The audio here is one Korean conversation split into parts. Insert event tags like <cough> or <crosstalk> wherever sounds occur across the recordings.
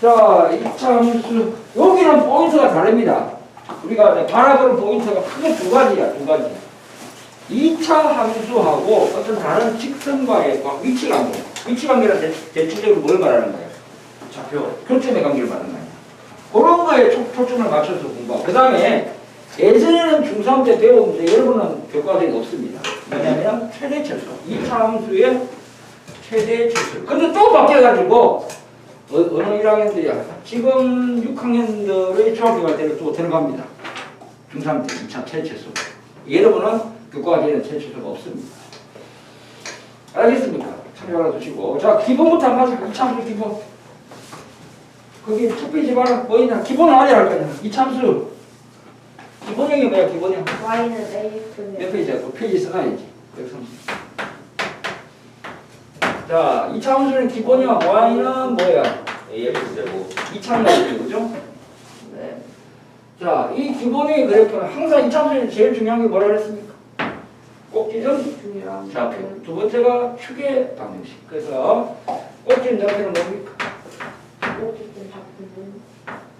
자, 이차 함수. 여기는 포인트가 다릅니다. 우리가 바라보는 포인트가 크게 두 가지야, 두 가지. 2차 함수하고 어떤 다른 직선과의 관- 위치 관계. 위치 관계는 대- 대체적으로 뭘 말하는 거예요? 좌표. 교점의 관계를 말하는 거예요. 그런 거에 초, 초점을 맞춰서 공부하고. 그 다음에 예전에는 중3 때 배웠는데 여러분은 교과서에 없습니다. 뭐냐면 최대 최소. 2차 함수의 최대 최소. 근데 또 바뀌어가지고 어, 어느 1학년들이야. 지금 6학년들의 중학교 갈 때는 또 들어갑니다. 중3 때 2차 최대 최소. 여러분은 교과서에는 최대 최소가 없습니다. 알겠습니까? 참고해 주시고. 자, 기본부터 한번. 2차 함수 기본. 거기 첫 페이지 봐라. 뭐 있냐? 기본은 알아야 할 거냐? 이 참수. 기본형이 뭐야, 기본형? y는 a 분의 몇 페이지야? 그 페이지 써놔야지. 130. 자, 이 참수는 기본형, y는 뭐야? AX 제곱. 이 참수죠, 그죠? 네. 자, 이 기본형의 그래프는 항상 이 참수는 제일 중요한 게 뭐라 그랬습니까? 꼭지점 중요한 좌표. 두 번째가 축의 방정식. 그래서 꼭지점 좌표는 뭡니까? 어쨌든 작품은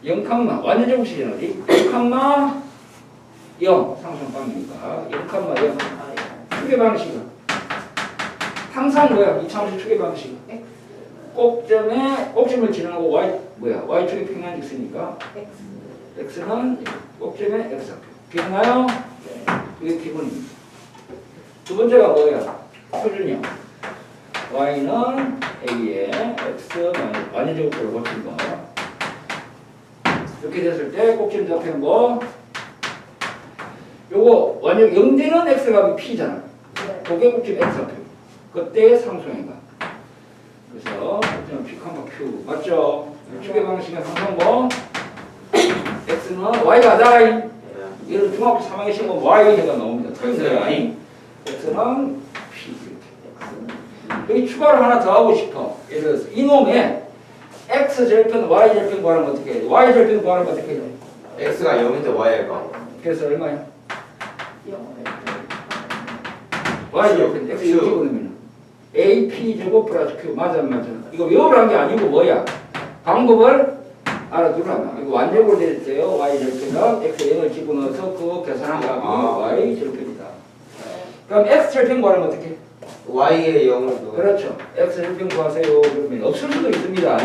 0칸마 완전 어디? 0칸마 0 상승방이니까 0칸마 0 축의 방식은 항상 뭐야? 이차원식 축의 방식은 x 꼭점에 꼭점을 지나고 y 뭐야? y축의 평행직스니까 x x는 꼭점에 x좌표 기억나요? 이게 기본입니다 두 번째가 뭐야? 표준형 y는 a에 x 마이너스 완전 제곱으로 고친 거 이렇게 됐을 때 꼭지점 좌표는 뭐? 요거 완전 0대는 x가 p잖아. 네. 고개 꼭지점 x좌표. 그때 상수형이가. 그래서 꼭지점 p, q 맞죠? 축의 방식은 항상 뭐? x는 y가 다 네. 얘는 중학교 3학년 시험 y가 나옵니다. 틀린데 아니? x는 p 이렇게. 여기 추가를 하나 더 하고 싶어. 예를 들어서 이놈의 x 절편 y 절편 구하면 어떻게 해? y 절편 구하면 어떻게 해? X가 0인데 Y가. 그래서 얼마야? 영어를 y 절편 x 이렇게 보내면 AP 제곱 플러스 q 맞아 안 맞아? 이거 외우라는 게 아니고 뭐야? 방법을 알아두라나. 이거 완전으로 됐어요. y 절편은 x 0을 집어넣어서 그거 계산한 값이 아. y 절편이다. 그럼 x 절편 구하면 어떻게 0을 넣어. 그렇죠. x 절편 구하세요. 그러면 없을 수도 있습니다.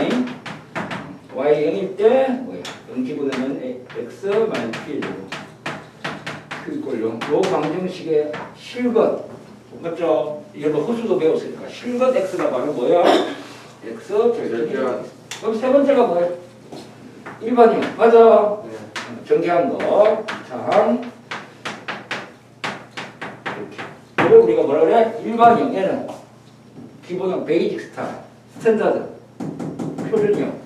y 0일 때 뭐야? 0 집어넣으면 x 마이너스 p 제곱 q 이꼴 0. 요 방정식의 실것 맞죠? 이걸 뭐 허수도 배웠으니까 실것 x가 바로 뭐야? x 절편. 절편. 그럼 세 번째가 뭐야? 일반형 맞아? 네. 정리한 거. 참. 이렇게. 이걸 우리가 뭐라 그래? 일반형 얘는 기본형 베이직 스타일, 스탠다드, 표준형,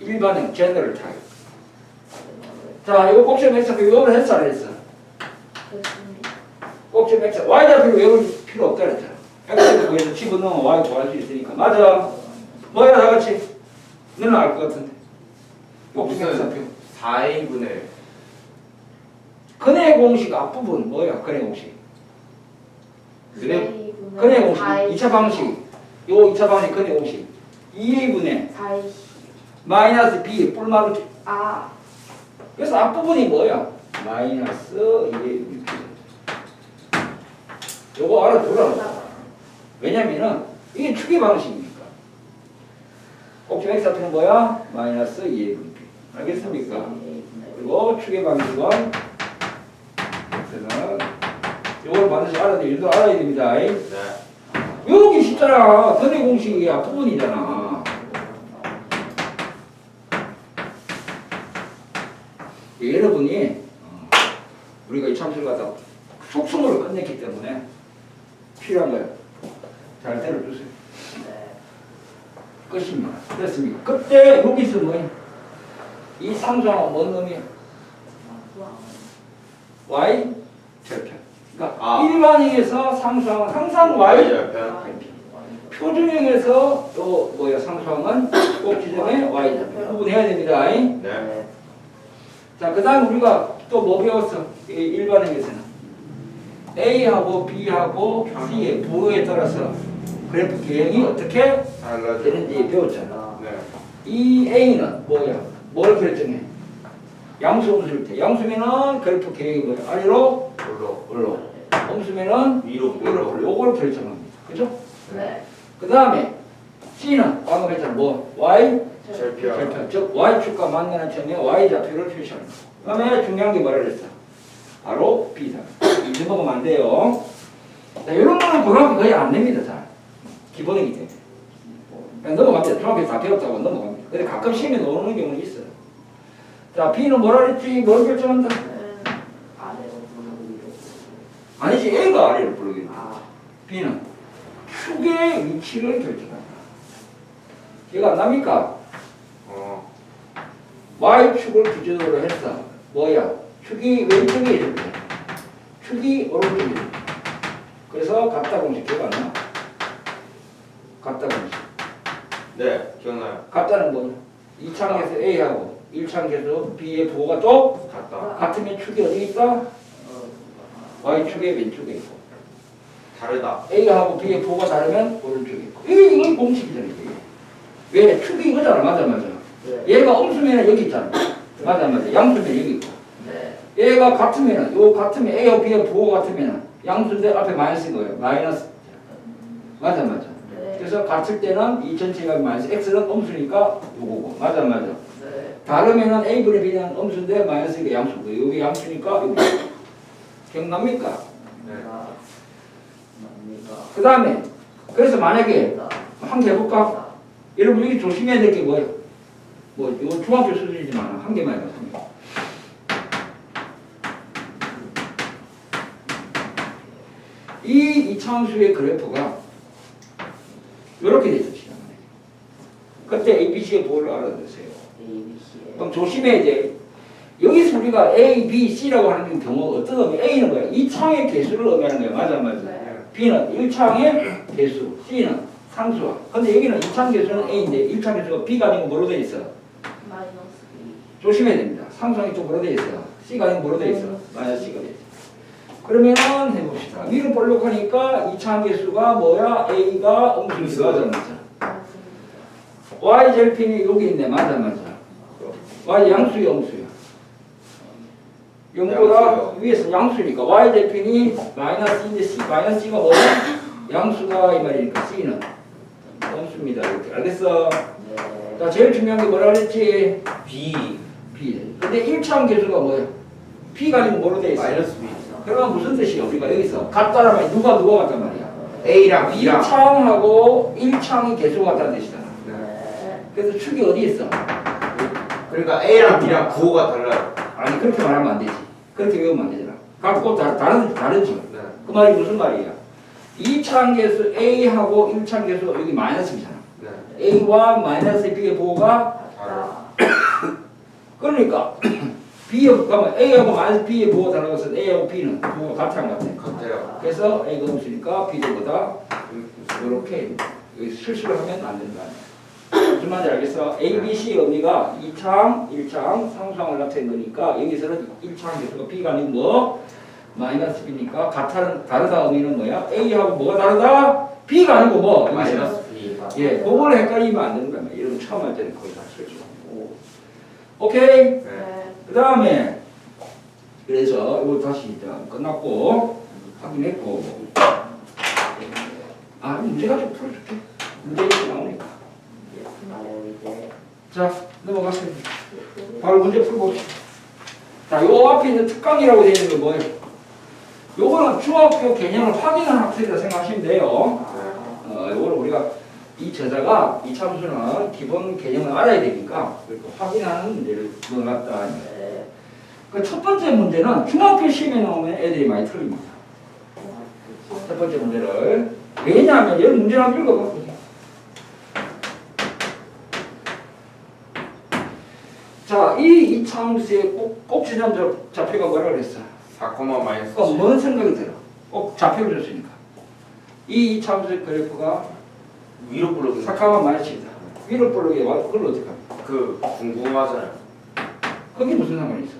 일반형 제너럴 타입. 자, 이거 꼭지점 X 외우를 했어 안 했어? 꼭지점 X Y 좌표를 외울 필요 없다 그랬잖아. X를 구해서 집어넣으면 Y 구할 수 있으니까 맞아. 뭐야 다 같이? 너는 알 것 같은데. 꼭지점 X 좌표. 4A분의 근해 공식 앞부분 뭐야? 근해 공식. 근해 근해 공식. 2차 방식. 요 2차 방식 근해 공식. 2A분의 4 마이너스 B 뿔마루 아 그래서 앞부분이 뭐야? 마이너스 2A 요거 알아두라. 왜냐면은 이게 축의 방식이니까. 꼭지 X 앞에는 뭐야? 마이너스 2A 알겠습니까? 그리고 축의 방식은 X는 요걸 반드시 알아야 일도 알아야 됩니다. 네. 외우기 쉽잖아. 근해 공식이 앞부분이잖아. 예, 여러분이 어, 우리가 이 참수를 갖다 속성으로 끝냈기 때문에 필요한 거예요. 잘 때려주세요. 끝입니다. 됐습니까? 그때 여기서 뭐예요? 이 상수항은 뭔 놈이에요? y 절편. 그러니까 아. 일반형에서 상수항은 항상 y 절편. 표준형에서 또 뭐야 상수항은 꼭 지정해 y 절편. 구분해야 됩니다. 네. 자, 그 다음 우리가 또 뭐 배웠어? 이 일반형에서는 A하고 B하고 C의 부호에 따라서 그래프 개형이 어떻게 달라져. 되는지 배웠잖아. 네. 이 A는 뭐야? 뭘 결정해? 양수 음수일 때 양수면은 그래프 계획이 뭐야? 아래로 올로 올라 음수면은 위로 위로 요걸 결정합니다 그죠? 네. 그 다음에 C는 방금 했잖아 뭐 Y 절표 절편 즉 Y축과 만나는 점에 Y좌표를 표시하는 거. 그 다음에 중요한 게 뭐라 그랬어? 바로 B다. 이제 먹으면 안 돼요. 자, 이런 거는 고등학교 거의 안 냅니다, 잘. 기본이기 때문에. 그냥 넘어갑니다. 중학교 다 배웠다고 넘어갑니다. 근데 가끔 시험에 나오는 경우는 있어요. 자, B는 뭐라 그랬지? 뭘 결정한다? 음, 아래로. 아니지, A가 아래를 부르겠네. 아. B는 축의 위치를 결정한다. 기억 안 납니까? 어 Y축을 기준으로 해서 뭐야? 축이 왼쪽에 있을 때 축이 때 그래서 같다 공식 기억 안 나? 같다 공식 네 기억나요 같다는 뭐냐? 이창에서 A하고 1창에서 B의 부호가 또 같다 같으면 축이 어디 있다? Y축의 왼쪽에 있고 다르다 A하고 B의 부호가 다르면 오른쪽에 있고 이게 이건 공식이잖아 이게 왜? 축이 이거잖아 맞아 맞아 네. 얘가 음수면 여기 있잖아 맞아 맞아 양수면 여기 있고 네. 얘가 같으면은 요 같으면 A와 B의 부호 같으면은 양수인데 앞에 마이너스인 거예요. 마이너스. 맞아 맞아. 네. 그래서 같을 때는 이 전체가 마이너스 x는 음수니까 요거고. 맞아 맞아. 네. 다르면은 A 분의 B는 음수인데 마이너스니까 양수고. 여기 양수니까 여기. 기억납니까? 네 아. 그 다음에 그래서 만약에 나. 한개 해볼까? 여러분 여기 조심해야 될 게 뭐예요? 뭐 이거 중학교 수준이지만 한 개만 해봤습니다. 이 이차함수의 그래프가 이렇게 되죠 지난번에. 그때 ABC의 보호를 알아두세요. A, B, C. 그럼 조심해야 돼. 여기서 우리가 A, B, C라고 하는 경우가 어떤 의미? A는 뭐야? 이 창의 개수를 의미하는 거야. 맞아, 맞아. 네. B는 1창의 개수, C는 상수와. 근데 여기는 2창 개수는 A인데 1창 개수가 B가 아니고 뭐로 돼 있어? 마이너스 B. 조심해야 됩니다. 상수항이 또 뭐로 돼 있어? C가 아니고 뭐로 돼 있어? 마이너스 C가 돼 있어. 그러면은 해봅시다. 위로 볼록하니까 2창 개수가 뭐야? A가 맞아. 맞습니다. Y 절편이 여기 있네. 맞아, 맞아. Y 양수야, 음수야. 0보다 양수요. 위에서 양수니까 Y 대표니 마이너스 인데 C 마이너스 C가 뭐야? 양수가 이 말이니까 C는 음수입니다. 이렇게 알겠어? 네. 자 제일 중요한 게 뭐라 그랬지? B B. 근데 1차원 개수가 뭐야? B가 아니고 뭐로 돼 있어? 마이너스 B 그러면 무슨 뜻이야? 우리가 여기서 같다라면 누가 누가 같단 말이야? A랑 B랑 2차원하고 1차원이 개수가 같다는 뜻이잖아. 네. 네. 그래서 축이 어디 있어? 그러니까 A랑 B랑 구호가 달라요 아니 그렇게 말하면 안 되지. 그렇게 외우면 안 되잖아. 갖고 다, 다른 다르지. 네그 말이 무슨 말이야? 2차항 개수 A하고 1차항 개수 여기 마이너스이잖아. 네. A와 마이너스 B의 아, 그러니까 그러면 A하고 마이너스 B의 부호가 다른 것은 A하고 B는 부호가 같아 안 같아? 같아요 그래서 A가 음수니까 B들보다 음, 이렇게 실수를 하면 안 된다. 무슨 말인지 알겠어? A, B, C의 의미가 2창, 1창, 상수항을 나타낸 거니까 여기서는 1창 개수가 B가 아니고 뭐? 마이너스 B니까 같다는 다르다 의미는 뭐야? A하고 뭐가 다르다? B가 아니고 뭐? 마이너스 B 예, 그걸 헷갈리면 안 되는 거야. 이런 거 처음 할 때는 거의 다 설치하고. 오케이. 네 네. 그 다음에 그래서 이거 다시 이제 끝났고 확인했고 아 문제가 좀 풀어줄게. 문제 나오니까. 자 넘어가세요. 바로 문제 풀고. 자, 요 앞에 있는 특강이라고 되어 있는 게 뭐예요? 요거는 중학교 개념을 확인하는 학생이라 생각하시면 돼요. 어, 요거는 우리가 이 저자가 이 참수는 기본 개념을 알아야 되니까 확인하는 문제를 넣어놨다. 네. 그첫 번째 문제는 중학교 시험에 나오면 애들이 많이 틀립니다. 첫 번째 문제를 왜냐하면 여기 문제를 한번 읽어봐. 자, 이 이차함수의 꼭, 꼭 지점 저- 좌표가 뭐라 그랬어? 4, 마이너스 그럼 뭔 생각이 들어? 꼭 좌표를 줬으니까. 이 이차함수의 그래프가 위로 블록이 사카와 마이치다. 위로 블록이 와 그걸 어떻게 합니까? 그 궁금하잖아요. 그게 무슨 상관이 있어?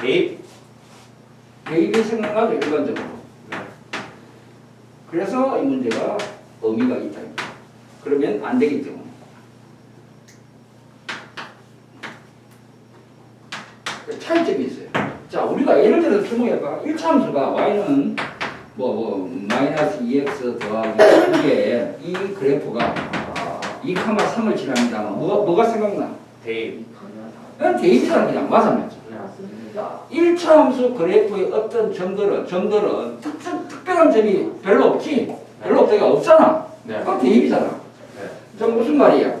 대입? 대입이 생각나죠 일반적으로. 그래서 이 문제가 의미가 있다. 그러면 안 되기 때문에. 차이점이 있어요. 자, 우리가 예를 들어서 표목해봐. 1차 함수가 y는 뭐, 뭐, 마이너스 2x 더하기 2에 이 그래프가 2,3을 지납니다. 뭐가, 뭐가 생각나? 데이. 그냥 대입이잖아, 그냥. 맞아, 맞아. 맞습니다. 1차 함수 그래프의 어떤 점들은, 점들은 특, 특별한 점이 별로 없지? 별로 없다가 없잖아. 네. 그건 대입이잖아. 네. 저 무슨 말이야?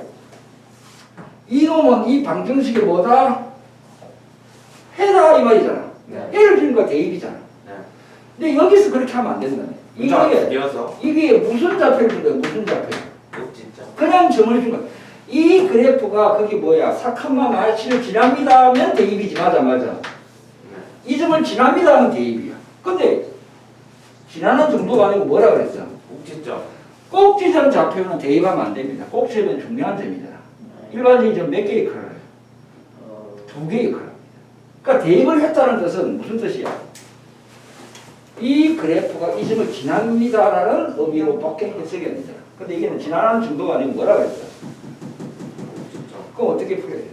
이놈은 이 방정식이 뭐다? 해라 이 말이잖아. 네. 해를 주는 거 대입이잖아. 네. 근데 여기서 그렇게 하면 안두 이게. 이게 무슨 좌표를 준 거야? 무슨 좌표? 꼭 진짜. 그냥 점을 준 거야. 이 그래프가 거기 뭐야? 사칸마 마이너스를 지납니다 하면 대입이지. 맞아 맞아. 네. 이 점을 지납니다 하면 대입이야. 근데 지나는 정도가 아니고 뭐라 그랬어? 꼭 진짜. 꼭지점 좌표는 대입하면 안 됩니다. 꼭지점은 중요한 점이잖아. 일반적인 점 몇 개의 해요? 어, 두 개의 합니다. 그러니까 대입을 했다는 뜻은 무슨 뜻이야? 이 그래프가 이 점을 지납니다라는 의미로밖에 해석이 안 되잖아. 근데 이게는 지나는 정도가 아니고 뭐라 그랬어? 꼭 진짜. 그럼 어떻게 풀어야 돼요?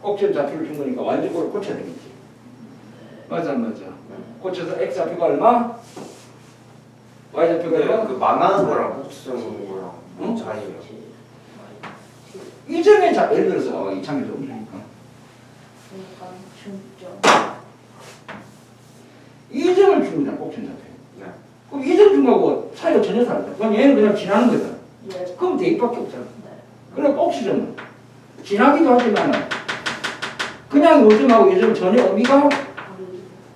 꼭지점 좌표를 준 거니까 완전으로 고쳐야 되겠지. 맞아 맞아. 고쳐서 x 좌표가 얼마? y 좌표가 근데 얼마? 그 만나는 거랑 먹는 거랑 응? 뭔 차이예요? 이 점에 자 예를 들어서 어, 좀 없으니까 약간 중점. 이 점을 줍니다. 꼭지점 좌표. 네. 그럼 이점준 거하고 차이가 전혀 다르다. 그럼 얘는 그냥 지나는 거잖아. 예. 그럼 대입밖에 없잖아. 네. 그럼 꼭지점은 지나기도 하지만 그냥 요즘하고 요즘 전혀 의미가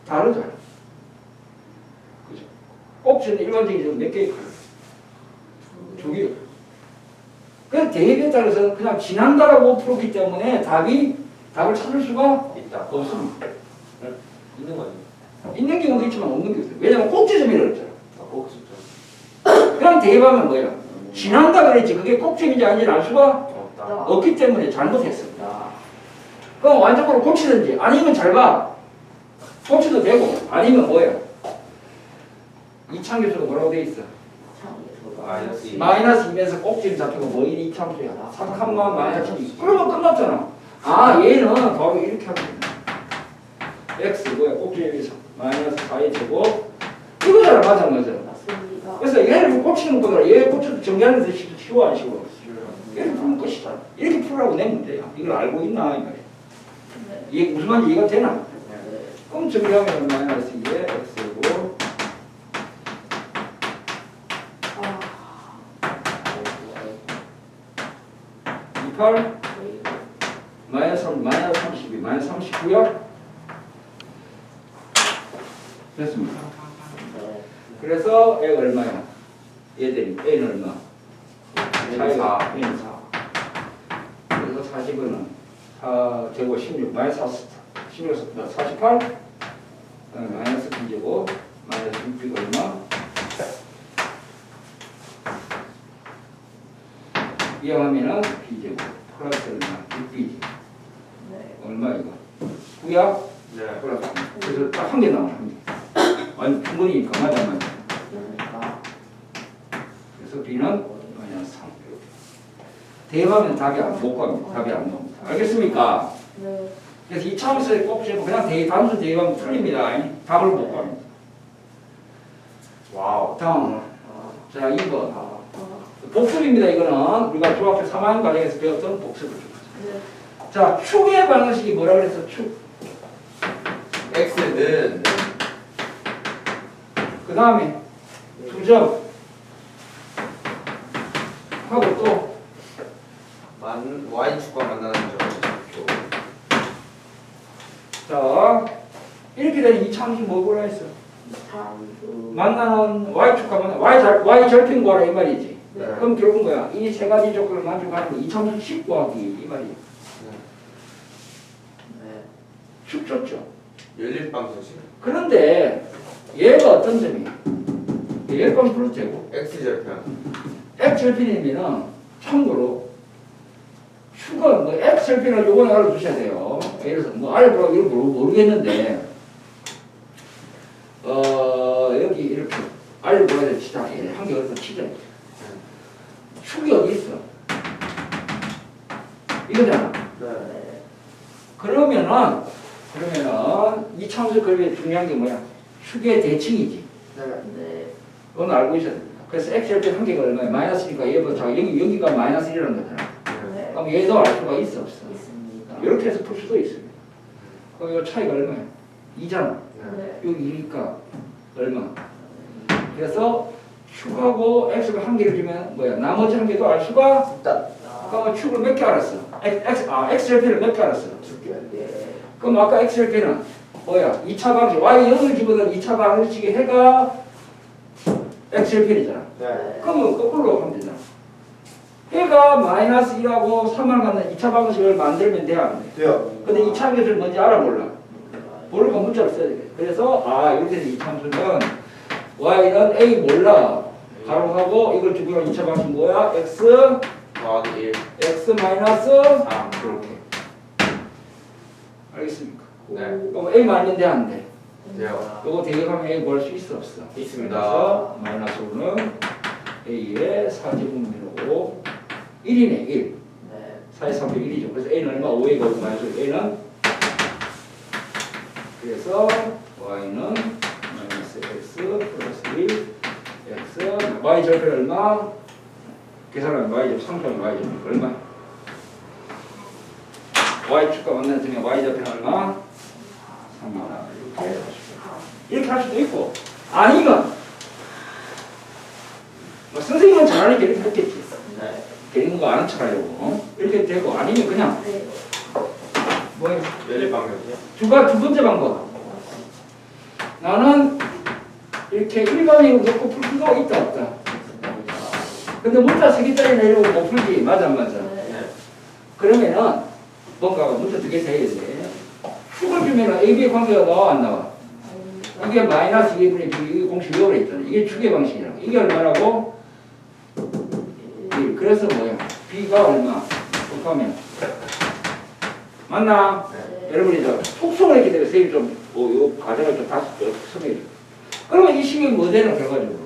다르잖아. 그죠? 꼭지는 일반적인 점몇 개의 칼? 두 개. 그래서 대입에 따라서 그냥 지난다라고 풀었기 때문에 답이 답을 찾을 수가 있다. 없습니다. 있는 거 아니에요? 있는 경우도 있지만 없는 경우도 있어요. 왜냐면 꼭지점이라고 했잖아. 아, 꼭. 그냥 대입하면 뭐야? 지난다 그랬지. 그게 꼭지점인지 아닌지 알 수가 없다. 없기 때문에 잘못했어. 나 그럼 완전으로 고치든지 아니면 잘 봐. 고쳐도 되고 아니면 뭐야? 이창 교수가 뭐라고 돼 있어? 창에서 마이너스 이. 마이너스 2면서 꼭지점 잡히고 뭐인 이창수야. 3칸만 마이너스 2. 그러면 끝났잖아. 아 얘는 바로 이렇게 하면 된다. X 뭐야? 꼭지점에서 마이너스 4의 제곱 이거잖아. 맞아 맞아. 맞습니다. 그래서 얘를 고치는 거보다 얘 고쳐도 정리하는 데 쉬워 안 쉬워? 얘를 풀면 끝이잖아. 이렇게 풀라고 내 문제야. 이걸 알고 있나 이 말이야. 네. 이게 무슨 말인지 이해가 되나? 네. 그럼 정리하면 마이너스 2의 x고 아. 28 그리고 마이너스 3 마이너스 32 마이너스 39요? 됐습니다. 네. 그래서 a 얼마야? 얘들이 a는 얼마? 사. a는 4. 그래서 40은 4 제곱 16 마이너스 4 16에서 48 그다음에 마이너스 b제곱 마이너스 6b가 얼마? 이항하면은 b제곱 플러스 얼마? 6b지 네. 얼마 이거? 9야? 네. 플러스 그래서 딱 한 개 나와 한 개. 아니 분분이니까 맞아 맞아. 그러니까 그래서 b는 마이너스 3 이렇게. 대입하면 답이 안, 못 갑니다. 답이 안 나옵니다. 알겠습니까? 네. 그래서 이 차원에서 꼭 재고 그냥 대입, 단순 대입하면 틀립니다. 답을 못 갑니다. 와우. 다음. 아. 자, 2번. 아. 복습입니다. 이거는 우리가 중학교 3학년 과정에서 배웠던 복습을. 네. 자, 축의 방식이 뭐라 그랬어? 축. X는 그 다음에 두 점. 하고 또 만 Y축과 만나는 점. 자, 이렇게 되면 이 참수 뭐라 했어? 만나는 y축과 만나 y 절 y 절편 구하라 이 말이지. 네. 그럼 결국 뭐야? 이 세 가지 조건을 만족하는 이 참수 10 구하기 이 말이야. 네. 축 좋죠. 열릴 방정식. 그런데 얘가 어떤 점이야? 얘건 풀어도 되고 X 절편. x 절편이면은 참고로 축은 뭐 x 절편을 요번에 알아두셔야 돼요. 예를 들어서 뭐 알아보라고 이런 거 모르겠는데 어 여기 이렇게 알려보라야 돼 치자. 한개 어디서 치자. 축이 어디 있어? 이거잖아. 네. 네. 그러면은 그러면은 이 참수 그림에 중요한 게 뭐야? 축의 대칭이지. 네. 그건 알고 있어야 됩니다. 그래서 x절편 한 개가 얼마야? 마이너스니까 얘보다 자 여기 여기가 마이너스 1이라는 거잖아. 네. 그럼 얘도 알 수가 있어 없어? 있습니다. 이렇게 해서 풀 수도 있습니다. 그럼 이 차이가 얼마야? 2잖아. 네. 여기 2니까 얼마? 그래서 축하고 x를 한 개를 주면 뭐야? 나머지 한 개도 알 수가 일단 그러면 축을 몇 개 알았어? x, x, 아, x절편을 몇개 알았어? 네. 그럼 아까 x절편은 뭐야? 2차 방식 y 0을 집어넣은 2차 방식의 해가 x절편이잖아. 네. 그러면 거꾸로 하면 되잖아. 해가 마이너스 1하고 3을 갖는 2차 방식을 만들면 돼야 안 돼. 돼요. 근데 이 참수를 뭔지 알아 몰라. 모르니까 문자를 써야 돼. 그래서 아 이렇게 해서 이 참수는 y는 a 몰라. 가로하고 이걸 두고 2차 방식 뭐야? x 더하기 1. x 마이너스 3. 이렇게. 알겠습니까? 네. 그럼 a 맞는 데 안 돼. 돼요. 요거 대입하면 a 구할 수 있어 없어? 있습니다. 그래서 마이너스 5는 a의 4제곱미터고 1이네 1. 네. 4의 3배 1이죠. 그래서 a는 얼마? 5의 거듭 마이너스 a는 그래서 y는 마이너스 x 플러스 1 x y 절편 얼마? 계산하면 y 절 상수하면 y 절편 얼마? y 축과 만나는 점에 y 절편 얼마? 3만 이렇게 이렇게 할 수도 있고 아니면 뭐 선생님은 잘하니까 이렇게 했겠지. 네. 되는 거 아는 척 하려고 어? 이렇게 되고 아니면 그냥 네. 연립 방정이요? 두가 두 번째 방법 나는 이렇게 일반인으로 놓고 풀 수가 있다 없다 근데 문자 세 개짜리 내려오고 못 풀기 맞아 안 맞아 네. 네. 그러면은 뭔가 문자 두개다 해야 돼 축을 주면은 AB의 관계가 나와 안 나와 이게 마이너스 2분의 B 이게 공식 외우라 했잖아 이게 축의 방식이라고 이게 얼마라고? 1 그래서 뭐야 B가 얼마 곱하면 맞나? 네. 여러분이 저 속성을 했기 때문에 선생님이 좀, 뭐, 요 과정을 좀 다시 좀 설명해 줘. 그러면 이 식이 뭐 되는 결과적으로?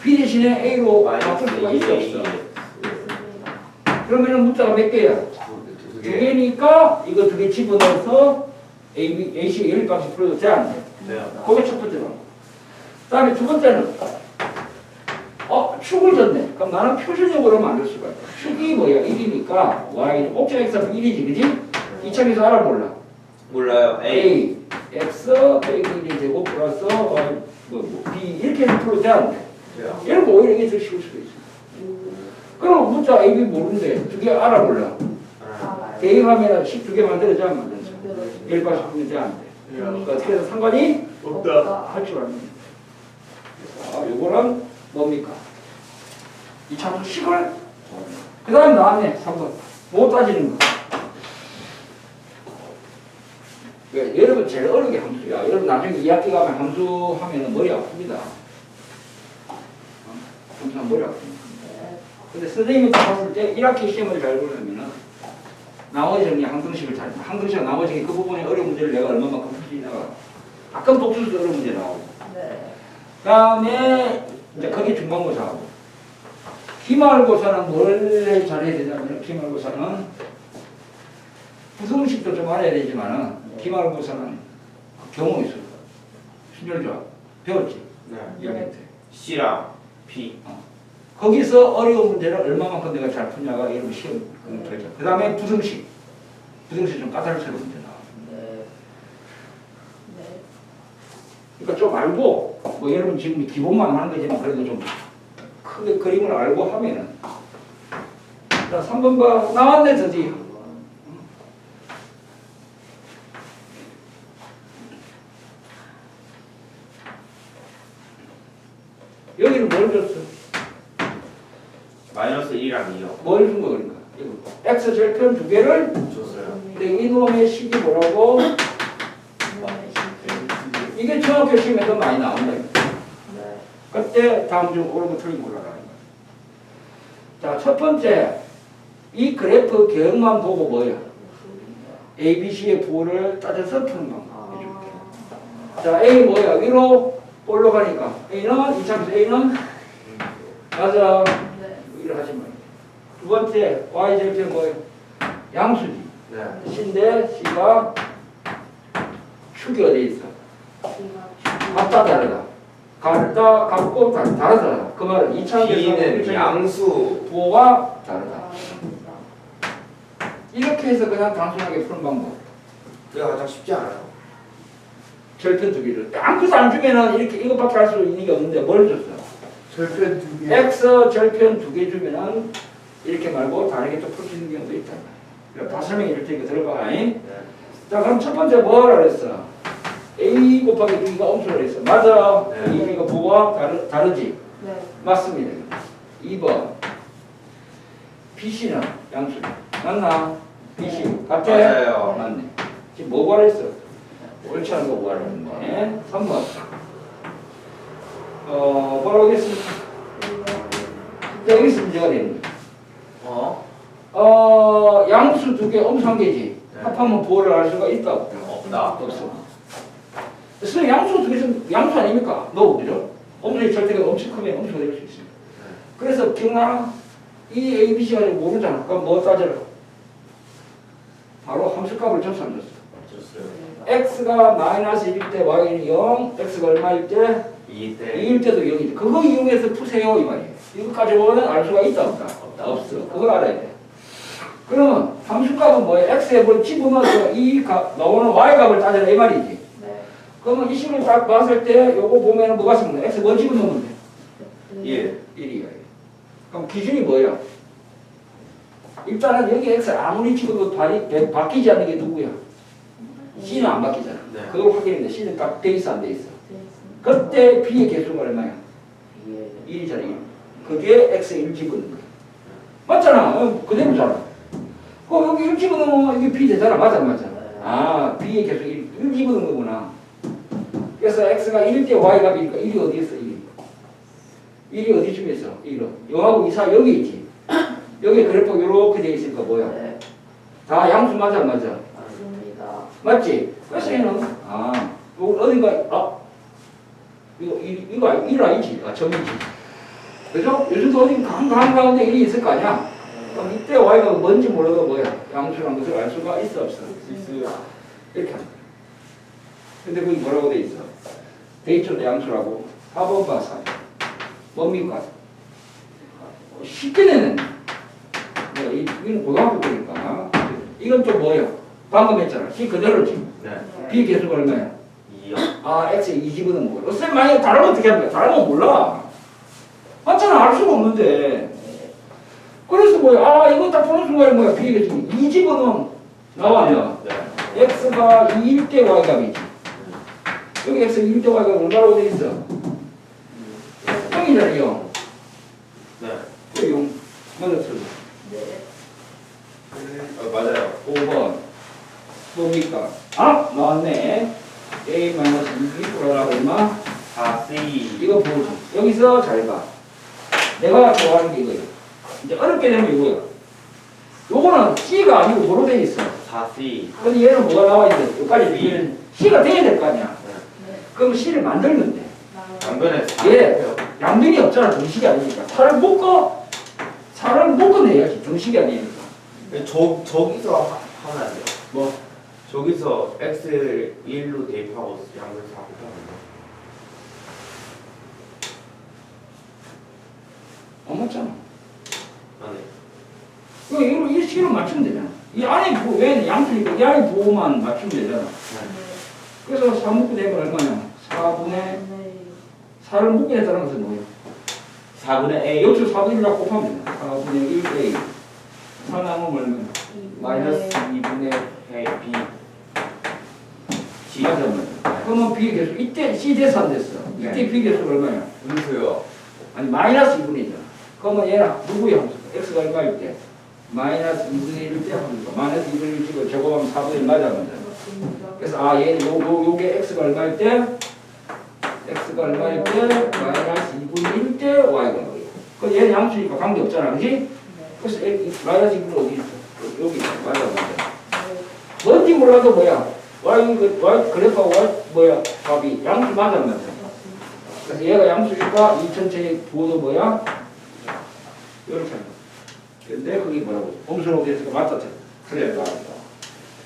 B 대신에 A로 바꿀 수가 있어 없어? 그러면은 문자가 몇 개야? 두 개. 개니까 이거 두 개 집어넣어서 A, B, AC 연립 방식 풀어도 돼, 안 돼? 돼요. 그게 첫 번째 방. 다음에 두 번째는, 어, 축을 줬네. 그럼 나는 표준적으로 만들 수가 있다. 축이 뭐야? 1이니까 Y, 옥자 X가 1이지, 그지? 이차에서 알아 몰라. 몰라요. A. X, 빼기 1이 되고, 플러스 Y, 뭐, 뭐, B, 이렇게 해서 풀어도 돼, 안 돼? 돼요. 이런 거 오히려 이게 더 쉬울 수도 있어. 그럼 문자 A, B 모르는데 두 개 알아 몰라. 대입하면 식두개 만들어져, 안 만들어져? 일 방식 풀면 돼, 안 돼? 그러니까 어떻게 해서 상관이 할줄 압니다. 그래서 요거는 뭡니까? 이 참수 식을 그 다음 나왔네 3번 못 따지는 거 왜? 여러분 제일 어려운 게 함수야 여러분 나중에 2학기 가면 함수 하면 머리 아픕니다 어? 함수하면 머리 아픕니다 근데 선생님이 딱 봤을 때 1학기 시험을 잘 보려면은 나머지 정리 항등식을 잘 항등식 나머지 그 부분의 어려운 문제를 내가 얼마만큼 풀수 있나 가끔 독수도 어려운 문제 나오고. 네. 그다음에 이제 거기 중간고사하고. 기말고사는 뭘 잘해야 되냐면 기말고사는 부등식도 좀 알아야 되지만은 기말고사는 경우 있어 순열조합. 배웠지? 네. 여기 밑에. C랑 B. 거기서 어려운 문제를 얼마만큼 내가 잘 푸냐가 여러분 시험 그 결정 그 다음에 부등식 부등식 좀 까다로운 문제 나와 네. 네. 그러니까 좀 알고 뭐 여러분 지금 기본만 하는 거지만 그래도 좀 크게 그림을 알고 하면은 자 3번 봐 나왔네 드디어 여기는 뭘 줬어? 마이너스 1이랑 2요. 뭘 준거 그러니까 x 절편 두 개를 줬어요. 근데 이놈의 식이 뭐라고? 이게 중학교 시험에도 많이 나온다 네. 그때 다음 중거 틀린 걸로 알아요. 자, 첫 번째. 이 그래프 개혁만 보고 뭐야? A, B, C의 부호를 따져서 푸는 방법 해줄게. 자, A 뭐야? 위로 올라가니까. A는, 이차에서 A는? 맞아. 네. 일을 하지 말고. 두 번째, Y 절편 뭐야? 양수지. 네. C인데 C가 축이 어디 있어? 같다 다르다. 같다 같고 다- 다르다. 그 말은 2차 B는 양수 부호가 다르다. 이렇게 해서 그냥 단순하게 푸는 방법. 그게 가장 쉽지 않아요? 절편 두 개를 아무것도 안 주면은 이렇게 이것밖에 할 수 있는 게 없는데 뭘 줬어? 절편 두 x 절편 두 개 주면은 이렇게 말고 다르게 또풀수 있는 경우도 있다. 그러니까 다 설명해 줄 테니까 들어봐. 잉? 네. 자 그럼 첫 번째 뭐라 그랬어? a 곱하기 b가 엄수라 그랬어. 맞아. 네. b가 부호가 다르, 다르지? 네. 맞습니다. 2번 bc는 양수 맞나? bc 같아? 맞아요. 맞네. 지금 뭐 구하랬어? 옳지 않은 거 구하랬는데 3번 어 뭐라고 했습니까? 자, 여기서 문제가 거야. 어? 어 양수 두 개 엄수 한 개지 네. 합하면 부호를 알 수가 있다 없다? 없다. 없어 그래서 양수 두 개는 양수 아닙니까? 너 그죠? 엄수의 절대가 엄청 크면 엄수가 될 수 있습니다 그래서 기억나? 이 A, B, C가 모르잖아 그럼 뭐 따져라? 바로 함수값을 됐어 좋습니다. x가 마이너스 1일 때 y는 0, x가 얼마일 때? 이때 2일 때도 0이지. 그거 이용해서 푸세요 이 말이에요. 이거 가지고는 알 수가 있다 없다? 없다. 없어. 그걸 알아야 돼. 그러면 함수값은 뭐예요? x에 뭘 집어넣어서 이 값, 나오는 y 값을 따져라 이 말이지. 네. 그러면 이 식을 딱 봤을 때 요거 보면은 뭐가 생각나? x 뭐 집어넣으면 돼? 예. 1이야. 그럼 기준이 뭐예요? 일단은 여기 x 아무리 집어도 발이, 바뀌지 않는 게 누구야? c는 안 바뀌잖아. 네. 그걸 확인했는데 c는 딱 돼 있어 안 돼 있어? 네. 그때 b의 개수가 얼마야? B의 1이잖아 1. 그게 x에 1 집어넣는 거야. 맞잖아. 어, 그대로잖아. 어, 여기 1 집어넣으면 이게 b 되잖아. 맞아 맞아. 아 b의 개수 1, 1 집어넣은 거구나. 그래서 x가 1일 때 y 값이니까 1이 어디 있어? 1이. 1이 어디쯤에 있어? 1은. 0하고 2, 4 여기 있지. <coughs> 여기 그래프 이렇게 돼 있으니까 뭐야? 네. 다 양수 맞아 안 맞아? 맞습니다. 맞지? 그래서 얘는 아 이거 어딘가 아 이거 이, 이거 일 아니지? 아 점이지. 그죠? 요즘도 어디 한, 한 가운데 일이 있을 거 아니야? 그럼 이때 y가 뭔지 몰라도 뭐야? 양수란 것을 알 수가 있어 없어? 있어요. 이렇게 하는 거야. 근데 거기 뭐라고 돼 있어? 데이터도 양수라고 4번 봐서 뭡니까? 어, 쉽게 내는 뭐, 이- 이건 고등학교 거니까 이건 또 뭐야? 방금 했잖아. C 그대로지. 네. B 개수가 얼마야? 2요. 아, X에 2 집어넣은 거야. 쌤 만약에 다르면 어떻게 하는 거야? 다르면 몰라. 맞잖아. 알 수가 없는데. 그래서 뭐야? 아, 이거 딱 보는 순간에 뭐야? B 개수 2 집어넣으면 나와 안 나와? 네. X가 2일 때 Y 값이지. 여기 X 2일 때 Y 값 얼마라고 돼 있어? 0이잖아, 0. 네. 그 0. 맞아, 틀려. 네. 어, 맞아요. 5번. 뭡니까? 아, 나왔네. A 마이너스 2B 플러스 얼마? 4C. 이거 보지. 여기서 잘 봐. 내가 좋아하는 게 이거야. 이제 어렵게 되면 이거야. 요거는 C가 아니고 뭐로 돼 있어? 4C. 근데 얘는 뭐가 나와 있어? 여기까지 B는 C가 돼야 될 거 아니야. 네. 그럼 C를 만들면 돼. 당근에 4. 예. 양변이 없잖아. 등식이 아니니까. 살을 묶어. 살을 묶어내야지. 등식이 아니니까. 저 저기서 하- 하면 안 돼요. 뭐? 저기서 X를 1로 대입하고 양변 4 곱하면 돼요. 안 맞잖아. 아, 네. 이거 이거 이 C로 맞추면 되잖아. 이 안에 부, 왜 양수니까 이 안에 부호만 맞추면 되잖아. 그래서 4 묶고 되면 얼마냐? 4분의 네. 4를 묶게 했다는 것은 뭐예요? 4분의 A. 여기서 4분의 1을 곱하면 돼. 4분의 1A. 4 남으면 얼마야? 마이너스 2분의 A B. G. 맞아, 맞아. 그러면 B의 개수, 이때 C 대서 안 됐어. 이때 네. B 개수가 얼마야? 음수요. 아니, 마이너스 2분이잖아. 그러면 얘는 누구의 함수가? X가 얼마일 때? 마이너스 2분의 1일 때 함수가. 마이너스 2분의 1 찍어 제곱하면 4분의 1 맞아, 맞아. 맞습니다. 그래서 아, 얘는 요, 요, 요게 X가 얼마일 때? X가 얼마일 때? 마이너스 2분의 1 때 Y가 거예요. 그 얘는 양수니까 관계없잖아, 그지? 네. 그래서 이 마이너스 2분의 어디 있어? 여기 있어. 맞아, 맞아. 네. 뭔지 몰라도 뭐야? Y, 그, Y, 그래프하고 Y, 뭐야? 답이 양수? 맞습니다. 그래서 얘가 양수니까 이 전체의 부호도 뭐야? 이렇게 하는 거. 근데 그게 뭐라고? 옴수라고 되니까 맞다. 그래, 맞다.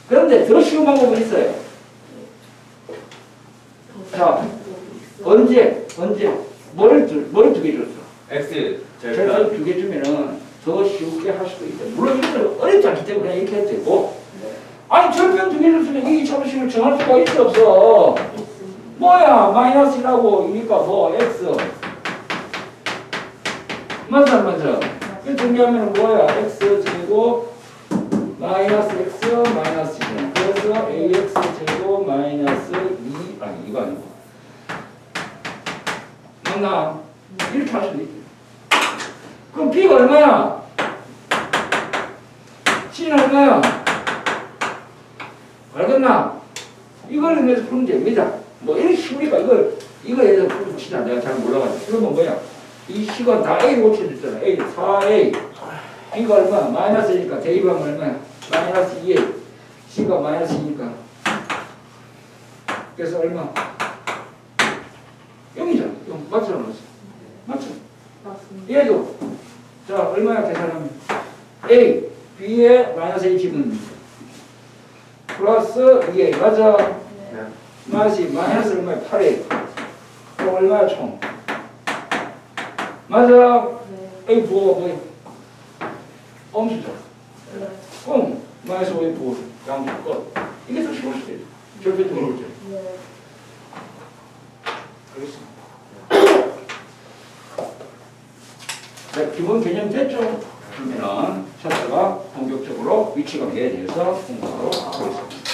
그런데 더 쉬운 방법은 있어요. 자, 언제, 언제, 뭐를, 두- 뭐를 두개 줬어? X 절대 절편 두개 주면은 더 쉽게 할 수도 있다. 물론 이거는 어렵지 않기 때문에 그냥 이렇게 해도 되고. 아니, 절편 두개 줬으면 이 자부심을 정할 수가 있어, 없어? 뭐야, 마이너스 1하고 이니까 뭐, x. 맞아, 맞아. 그 정리하면 뭐야, x 제곱 마이너스 x 마이너스 1. 그래서 ax 제곱 마이너스 2, 아니, 이거 아니고. 맞나? 이렇게 할 수도 있지. 그럼 b가 얼마야? c는 얼마야? 알겠나? 이걸 의미해서 풀면 됩니다. 뭐 이렇게 쉽니까? 이걸 이거에 대해서 풀면 진짜 내가 잘 몰라가지고. 그러면 뭐야? 이다 A로 고쳐졌잖아. A 4A. B가 얼마? 마이너스니까 대입하면 얼마야? 마이너스 2A. C가 마이너스니까. 그래서 얼마? 0이잖아. 0. 맞죠? 안 맞죠? 맞죠? 맞습니다. 얘도 자 얼마야 계산하면 A B에 마이너스 1 집은 플러스 2A 맞아 네. 마이너스 마이너스 얼마야 8A 그럼 얼마야 총 맞아. 네. A 부호가 뭐야 엄수죠? 네. 마이너스 5A 부호 양수 끝 이게 더 쉬울 수도 있어 절대 좀 어렵죠 네. 알겠습니다. 자 기본 개념 됐죠? 그러면 찾다가 본격적으로 위치관계에 대해서 공부하도록 하겠습니다